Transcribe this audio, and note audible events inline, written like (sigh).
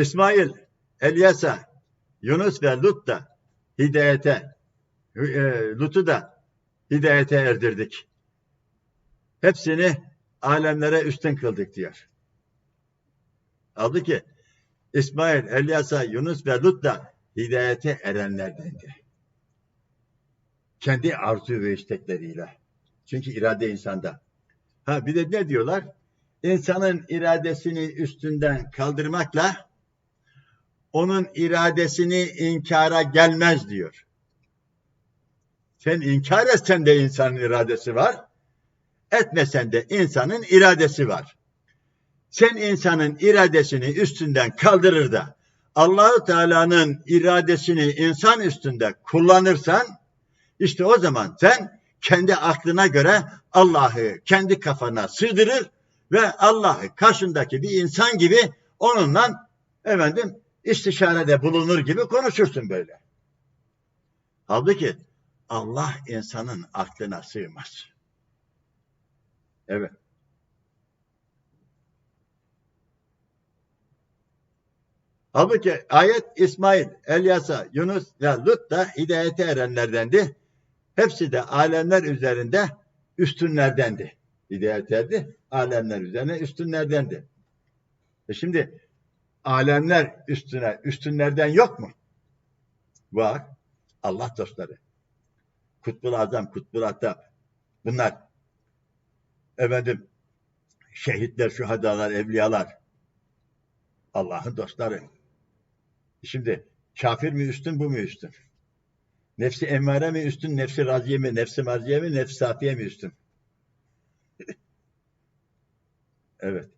İsmail, Elyasa, Yunus ve Lut da hidayete, e, Lut'u da hidayete erdirdik. Hepsini alemlere üstün kıldık diyor. Aldı ki İsmail, Elyasa, Yunus ve Lut da hidayete erenlerdendi. Kendi arzu ve istekleriyle. Çünkü irade insanda. Ha bir de ne diyorlar? İnsanın iradesini üstünden kaldırmakla onun iradesini inkara gelmez diyor. Sen inkar etsen de insanın iradesi var. Etmesen de insanın iradesi var. Sen insanın iradesini üstünden kaldırır da Allahu Teala'nın iradesini insan üstünde kullanırsan işte o zaman sen kendi aklına göre Allah'ı kendi kafana sığdırır ve Allah'ı karşındaki bir insan gibi onunla efendim istişarede bulunur gibi konuşursun böyle. Halbuki Allah insanın aklına sığmaz. Evet. Halbuki ayet İsmail, Elyasa, Yunus ve Lut da hidayete erenlerdendi. Hepsi de alemler üzerinde üstünlerdendi. Hidayet erdi, alemler üzerine üstünlerdendi. E şimdi alemler üstüne, üstünlerden yok mu? Var. Allah dostları. Kutbul Azam, Kutbul Atap. Bunlar. Efendim, şehitler, şuhadalar, evliyalar. Allah'ın dostları. Şimdi kafir mi üstün, bu mu üstün? Nefsi emmare mi üstün, nefsi raziye mi, nefsi marziye mi, nefsi safiye mi üstün? (laughs) evet.